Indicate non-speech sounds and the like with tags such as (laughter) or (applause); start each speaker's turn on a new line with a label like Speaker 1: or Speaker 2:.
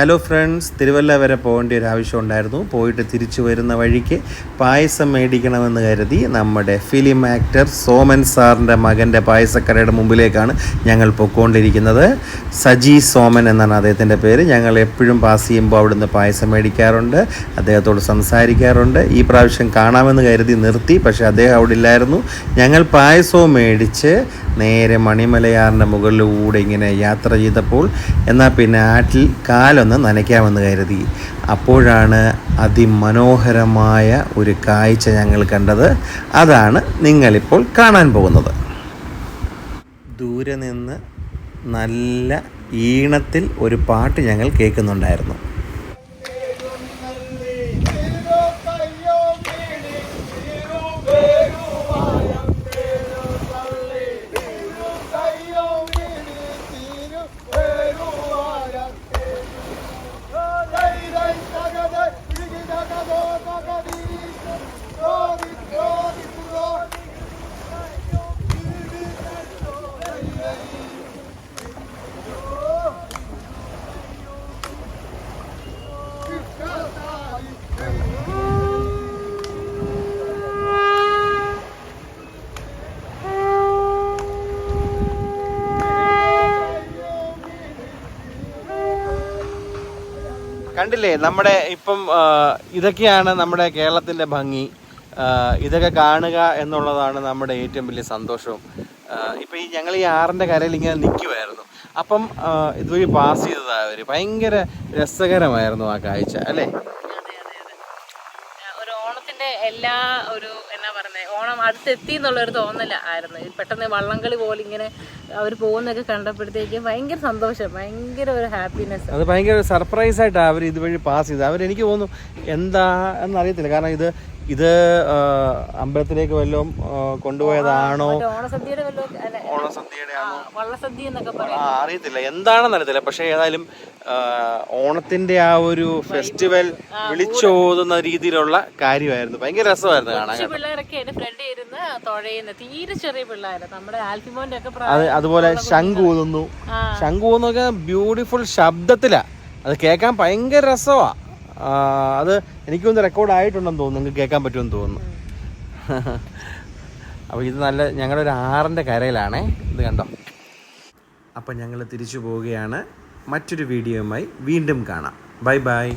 Speaker 1: Hello friends Thiruvalla വരെ പോകേണ്ട ഒരു ആവശ്യം ഉണ്ടായിരുന്നു. പോയിട്ട് തിരിച്ചു വരുന്ന വഴിക്ക് പായസം മേടിക്കണമെന്ന് കരുതി നമ്മുടെ ഫിലിം ആക്ടർ സോമൻ സാറിന്റെ മകന്റെ പായസക്കടയുടെ മുമ്പിലേക്കാണ് ഞങ്ങൾ പൊയ്ക്കൊണ്ടിരിക്കുന്നത് സജി സോമൻ എന്നാണ് അദ്ദേഹത്തിന്റെ പേര്. ഞങ്ങൾ എപ്പോഴും പാസ് ചെയ്യുമ്പോൾ അവിടുന്ന് പായസം മേടിക്കാറുണ്ട്. അദ്ദേഹത്തോട് സംസാരിക്കാറുണ്ട്. ഈ പ്രാവശ്യം കാണാമെന്ന് കരുതി നിർത്തി പക്ഷേ അദ്ദേഹം അവിടെ ഇല്ലായിരുന്നു. ഞങ്ങൾ പായസവും മേടിച്ച് നേരെ മണിമലയാറിന്റെ മുകളിലൂടെ ഇങ്ങനെ യാത്ര ചെയ്തപ്പോൾ എന്നാൽ പിന്നെ ആറ്റിൽ കാലൊന്ന് നനയ്ക്കാമെന്ന് കരുതി. അപ്പോഴാണ് അതിമനോഹരമായ ഒരു കാഴ്ച ഞങ്ങൾ കണ്ടത്. അതാണ് നിങ്ങളിപ്പോൾ കാണാൻ പോകുന്നത്. ദൂരെ നിന്ന് നല്ല ഈണത്തിൽ ഒരു പാട്ട് ഞങ്ങൾ കേൾക്കുന്നുണ്ടായിരുന്നു. കണ്ടില്ലേ നമ്മുടെ ഇപ്പം ഇതൊക്കെയാണ് നമ്മുടെ കേരളത്തിന്റെ ഭംഗി. ഇതൊക്കെ കാണുക എന്നുള്ളതാണ് നമ്മുടെ ഏറ്റവും വലിയ സന്തോഷവും. ഇപ്പൊ ഈ ഞങ്ങൾ ഈ ആറിന്റെ കരയിൽ ഇങ്ങനെ നിൽക്കുമായിരുന്നു അപ്പം ഇതുവഴി പാസ് ചെയ്തതാണ് അവർ ഭയങ്കര രസകരമായിരുന്നു ആ കാഴ്ച അല്ലേ?
Speaker 2: ഒരു ഓണത്തിന്റെ എല്ലാ ഒരു എന്നാ പറയുന്നത് ഓണം അടുത്തെത്തി എന്നുള്ളൊരു തോന്നല ആയിരുന്നു ഈ പെട്ടെന്ന് വള്ളംകളി പോലെ ഇങ്ങനെ അവർ പോകുന്നൊക്കെ കണ്ടപ്പോഴത്തേക്കും ഭയങ്കര സന്തോഷം ഭയങ്കര ഒരു ഹാപ്പിനെസ്
Speaker 1: അത് ഭയങ്കര സർപ്രൈസ് ആയിട്ടാണ് അവർ ഇതുവഴി പാസ് ചെയ്തത്. അവർ എനിക്ക് തോന്നുന്നു എന്താ എന്നറിയത്തില്ല. കാരണം ഇത് ഇത് അമ്പലത്തിലേക്ക് വല്ലതും കൊണ്ടുപോയതാണോ?
Speaker 2: ഓണസദ്യയുടെ
Speaker 1: അറിയത്തില്ല എന്താണെന്ന് അറിയത്തില്ല. പക്ഷെ ഏതായാലും ഓണത്തിന്റെ ആ ഒരു ഫെസ്റ്റിവൽ വിളിച്ചോതുന്ന രീതിയിലുള്ള കാര്യമായിരുന്നു. ഭയങ്കര രസമായിരുന്നു കാണാൻ
Speaker 2: പിള്ളേരൊക്കെ എന്റെ ഫ്രണ്ട് ഇരുന്ന് തുഴയുന്ന തീരെ ചെറിയ പിള്ളേര്. നമ്മുടെ ആൽഫിമോന്റെ ഒക്കെ
Speaker 1: അതുപോലെ ശംഖ് ഊതുന്നു. ശംഖു ഊതുന്നൊക്കെ ബ്യൂട്ടിഫുൾ ശബ്ദത്തിലാ. അത് കേൾക്കാൻ ഭയങ്കര രസമാ അത് എനിക്കൊന്ന് റെക്കോർഡ് ആയിട്ടുണ്ടെന്ന് തോന്നുന്നു. നിങ്ങൾക്ക് കേൾക്കാൻ പറ്റുമെന്ന് തോന്നുന്നു. (laughs) അപ്പോൾ ഇത് നല്ല ഞങ്ങളുടെ ഒരു ആറിന്റെ കരയിലാണേ. ഇത് കണ്ടോ? അപ്പോൾ ഞങ്ങൾ തിരിച്ചു പോവുകയാണ്. മറ്റൊരു വീഡിയോയുമായി വീണ്ടും കാണാം. Bye bye.